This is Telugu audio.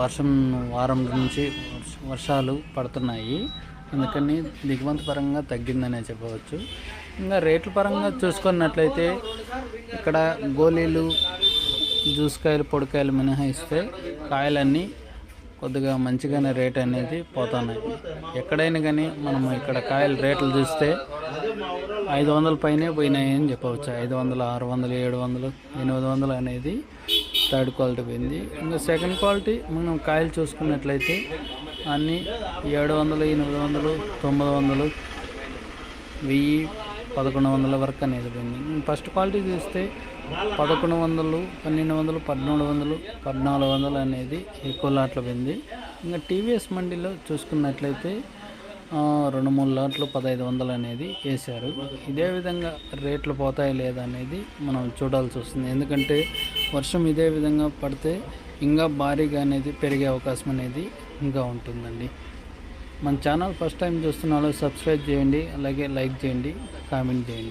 వర్షం వారం నుంచి వర్షాలు పడుతున్నాయి. అందుకని దిగుమతి పరంగా తగ్గిందనే చెప్పవచ్చు. ఇంకా రేట్ల పరంగా చూసుకున్నట్లయితే ఇక్కడ గోళీలు జ్యూస్ కాయలు పొడికాయలు మినహాయిస్తే కాయలన్నీ కొద్దిగా మంచిగానే రేట్ అనేది పోతున్నాయి. ఎక్కడైనా కానీ మనం ఇక్కడ కాయల రేట్లు చూస్తే ఐదు వందల పైనే పోయినాయి అని చెప్పవచ్చు. ఐదు వందలు ఆరు వందలు ఏడు వందలు ఎనిమిది వందలు అనేది థర్డ్ క్వాలిటీ పోయింది. ఇంకా సెకండ్ క్వాలిటీ మనం కాయలు చూసుకున్నట్లయితే అన్నీ ఏడు వందలు ఎనిమిది వందలు తొమ్మిది వందలు వెయ్యి పదకొండు వందల వరకు అనేది పోయింది. ఫస్ట్ క్వాలిటీ చూస్తే పదకొండు వందలు పన్నెండు వందలు పద్నాలుగు వందలు పద్నాలుగు వందలు అనేది ఎక్కువ లాట్లు పోయింది. ఇంకా టీవీఎస్ మండీలో చూసుకున్నట్లయితే రెండు మూడు లాట్లు పదహైదు వందలు అనేది వేశారు. ఇదే విధంగా రేట్లు పోతాయి లేదా అనేది మనం చూడాల్సి వస్తుంది. ఎందుకంటే వర్షం ఇదే విధంగా పడితే ఇంకా భారీగా అనేది పెరిగే అవకాశం అనేది ఇంకా ఉంటుందండి. మన ఛానల్ ఫస్ట్ టైం చూస్తున్న వాళ్ళు సబ్స్క్రైబ్ చేయండి అలాగే లైక్ చేయండి కామెంట్ చేయండి.